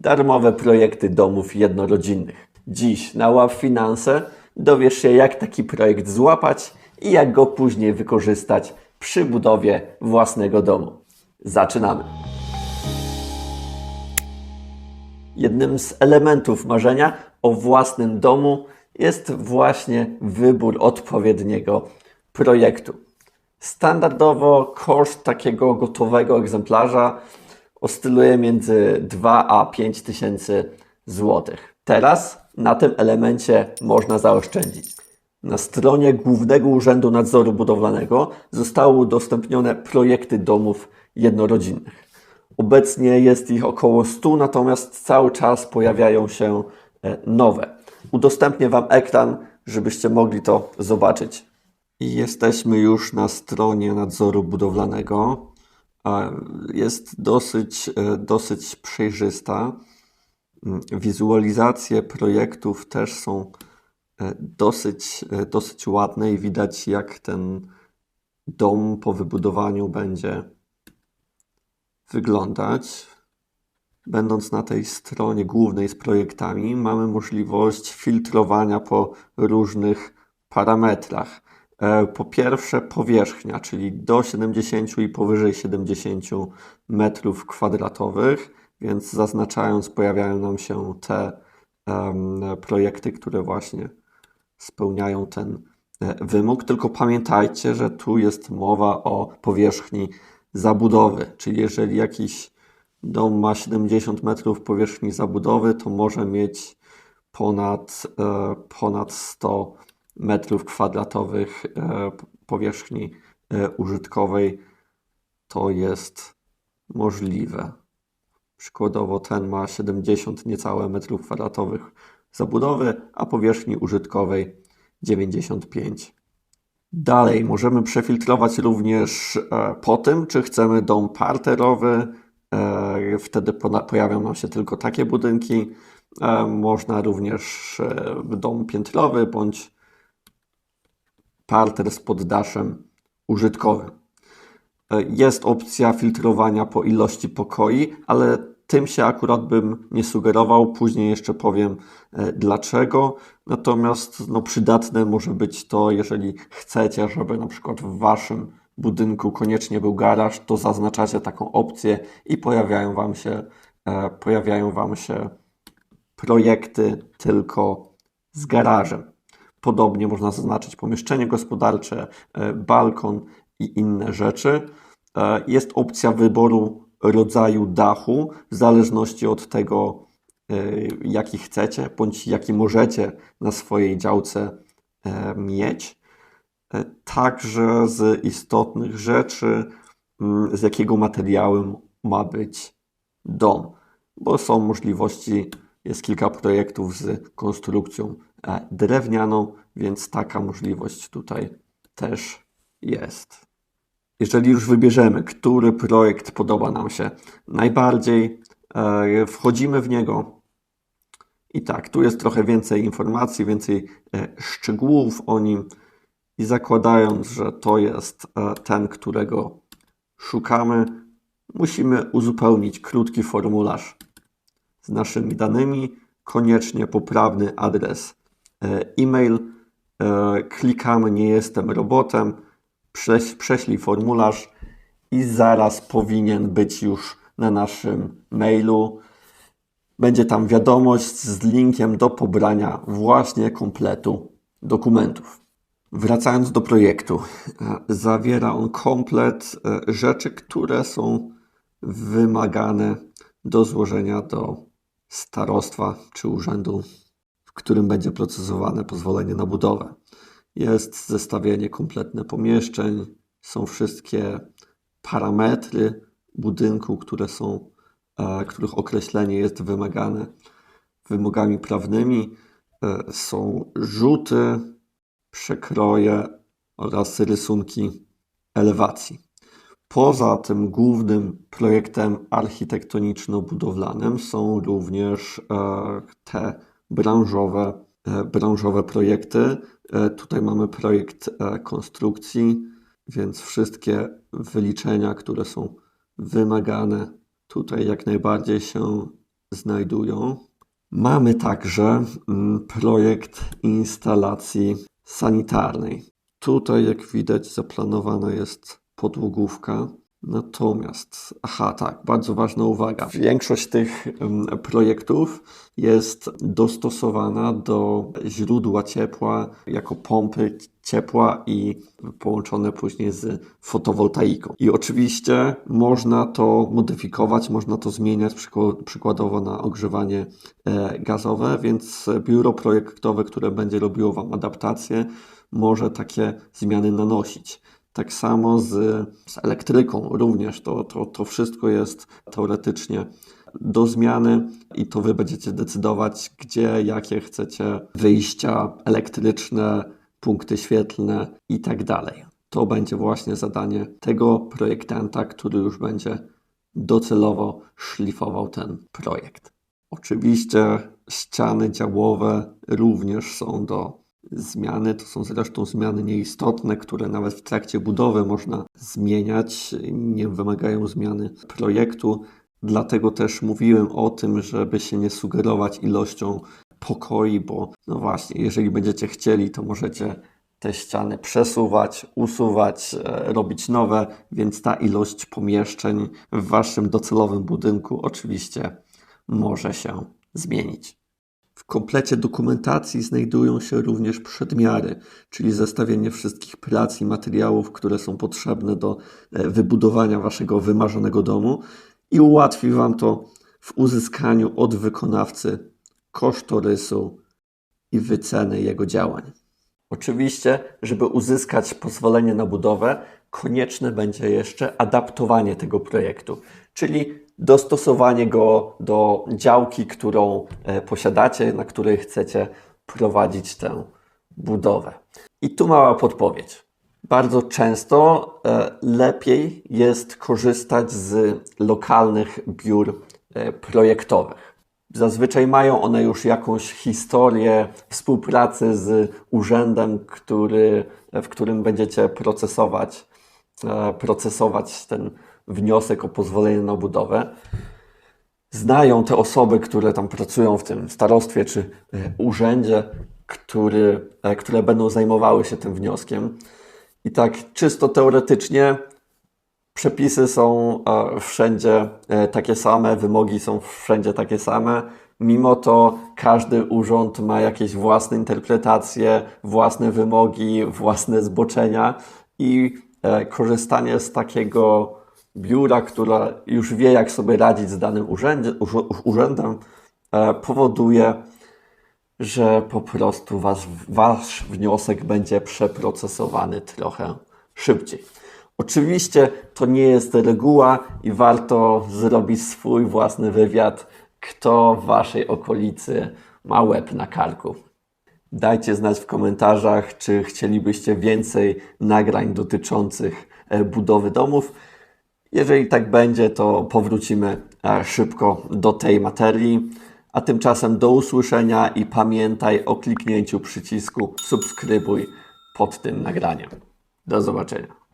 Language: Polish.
Darmowe projekty domów jednorodzinnych. Dziś na Ław Finanse dowiesz się, jak taki projekt złapać i jak go później wykorzystać przy budowie własnego domu. Zaczynamy. Jednym z elementów marzenia o własnym domu jest właśnie wybór odpowiedniego projektu. Standardowo koszt takiego gotowego egzemplarza oscyluje między 2 a 5 tysięcy złotych. Teraz na tym elemencie można zaoszczędzić. Na stronie Głównego Urzędu Nadzoru Budowlanego zostały udostępnione projekty domów jednorodzinnych. Obecnie jest ich około 100, natomiast cały czas pojawiają się e, nowe. Udostępnię Wam ekran, żebyście mogli to zobaczyć. I jesteśmy już na stronie nadzoru budowlanego. Jest dosyć, e, dosyć przejrzysta. Mm, Wizualizacje projektów też są e, dosyć, e, dosyć ładne i widać, jak ten dom po wybudowaniu będzie wyglądać. Będąc na tej stronie głównej z projektami, mamy możliwość filtrowania po różnych parametrach. E, Po pierwsze, powierzchnia, czyli do 70 i powyżej 70 metrów kwadratowych, więc zaznaczając, pojawiają nam się te projekty, które właśnie spełniają ten e, wymóg. Tylko pamiętajcie, że tu jest mowa o powierzchni zabudowy, czyli jeżeli jakiś dom ma 70 metrów powierzchni zabudowy, to może mieć ponad, e, ponad 100 metrów kwadratowych e, powierzchni e, użytkowej. To jest możliwe. Przykładowo ten ma 70 niecałe metrów kwadratowych zabudowy, a powierzchni użytkowej 95. Dalej możemy przefiltrować również e, po tym, czy chcemy dom parterowy. Wtedy pojawią nam się tylko takie budynki. Można również dom piętrowy bądź parter z poddaszem użytkowym. E, Jest opcja filtrowania po ilości pokoi, ale tym się akurat bym nie sugerował. Później jeszcze powiem e, dlaczego. Natomiast no, przydatne może być to, jeżeli chcecie, żeby na przykład w waszym budynku koniecznie był garaż, to zaznaczacie taką opcję i pojawiają wam się, e, pojawiają wam się projekty tylko z garażem. Podobnie można zaznaczyć pomieszczenie gospodarcze, e, balkon i inne rzeczy. E, Jest opcja wyboru rodzaju dachu w zależności od tego, e, jaki chcecie, bądź jaki możecie na swojej działce mieć. Także z istotnych rzeczy, mm, z jakiego materiału ma być dom, bo są możliwości, jest kilka projektów z konstrukcją drewnianą, więc taka możliwość tutaj też jest. Jeżeli już wybierzemy, który projekt podoba nam się najbardziej, e, wchodzimy w niego. I tak, tu jest trochę więcej informacji, więcej e, szczegółów o nim. I zakładając, że to jest e, ten, którego szukamy, musimy uzupełnić krótki formularz z naszymi danymi, koniecznie poprawny adres e, e-mail. E, Klikamy nie jestem robotem, prześ- prześlij formularz i zaraz powinien być już na naszym mailu. Będzie tam wiadomość z linkiem do pobrania właśnie kompletu dokumentów. Wracając do projektu, e, zawiera on komplet e, rzeczy, które są wymagane do złożenia do starostwa czy urzędu, którym będzie procesowane pozwolenie na budowę. Jest zestawienie kompletne pomieszczeń, są wszystkie parametry budynku, które są, e, których określenie jest wymagane wymogami prawnymi. E, Są rzuty, przekroje oraz rysunki elewacji. Poza tym głównym projektem architektoniczno-budowlanym są również e, te branżowe, e, branżowe projekty. E, Tutaj mamy projekt e, konstrukcji, więc wszystkie wyliczenia, które są wymagane, tutaj jak najbardziej się znajdują. Mamy także mm, projekt instalacji sanitarnej. Tutaj, jak widać, zaplanowana jest podłogówka. Natomiast, aha, tak, bardzo ważna uwaga. Większość tych projektów jest dostosowana do źródła ciepła jako pompy ciepła i połączone później z fotowoltaiką. I oczywiście można to modyfikować, można to zmieniać przykładowo na ogrzewanie e, gazowe, więc biuro projektowe, które będzie robiło Wam adaptację, może takie zmiany nanosić. Tak samo z, z elektryką również. To, to, to wszystko jest teoretycznie do zmiany i to Wy będziecie decydować, gdzie, jakie chcecie wyjścia elektryczne, punkty świetlne i tak dalej. To będzie właśnie zadanie tego projektanta, który już będzie docelowo szlifował ten projekt. Oczywiście ściany działowe również są do zmiany. To są zresztą zmiany nieistotne, które nawet w trakcie budowy można zmieniać, nie wymagają zmiany projektu. Dlatego też mówiłem o tym, żeby się nie sugerować ilością pokoi, bo no właśnie, jeżeli będziecie chcieli, to możecie te ściany przesuwać, usuwać, e, robić nowe, więc ta ilość pomieszczeń w waszym docelowym budynku oczywiście może się zmienić. W komplecie dokumentacji znajdują się również przedmiary, czyli zestawienie wszystkich prac i materiałów, które są potrzebne do e, wybudowania waszego wymarzonego domu i ułatwi wam to w uzyskaniu od wykonawcy kosztorysu i wyceny jego działań. Oczywiście, żeby uzyskać pozwolenie na budowę, konieczne będzie jeszcze adaptowanie tego projektu, czyli dostosowanie go do działki, którą e, posiadacie, na której chcecie prowadzić tę budowę. I tu mała podpowiedź. Bardzo często e, lepiej jest korzystać z lokalnych biur e, projektowych. Zazwyczaj mają one już jakąś historię współpracy z urzędem, który, w którym będziecie procesować, procesować ten wniosek o pozwolenie na budowę. Znają te osoby, które tam pracują w tym starostwie czy e, urzędzie, który, e, które będą zajmowały się tym wnioskiem. I tak czysto teoretycznie Przepisy są e, wszędzie takie same, wymogi są wszędzie takie same. Mimo to każdy urząd ma jakieś własne interpretacje, własne wymogi, własne zboczenia i korzystanie z takiego biura, które już wie, jak sobie radzić z danym urzędzie, urz- urzędem, e, powoduje, że po prostu wasz, wasz wniosek będzie przeprocesowany trochę szybciej. Oczywiście to nie jest reguła i warto zrobić swój własny wywiad, kto w waszej okolicy ma łeb na karku. Dajcie znać w komentarzach, czy chcielibyście więcej nagrań dotyczących e, budowy domów. Jeżeli tak będzie, to powrócimy e, szybko do tej materii. A tymczasem do usłyszenia i pamiętaj o kliknięciu przycisku subskrybuj pod tym nagraniem. Do zobaczenia.